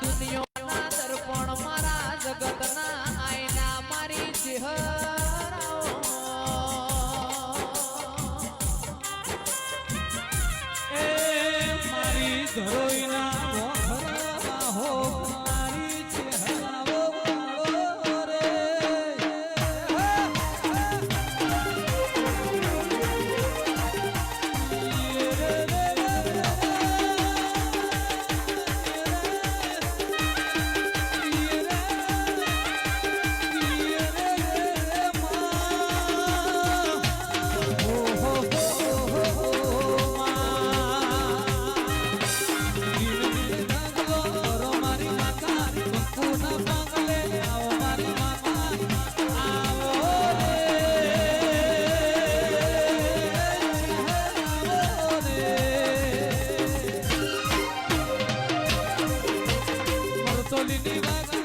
દુનિયાના દર્પણ મારા જગતના આયના મારી ચહેરાઓ મારી ધરોઈના ચોલીની વાગા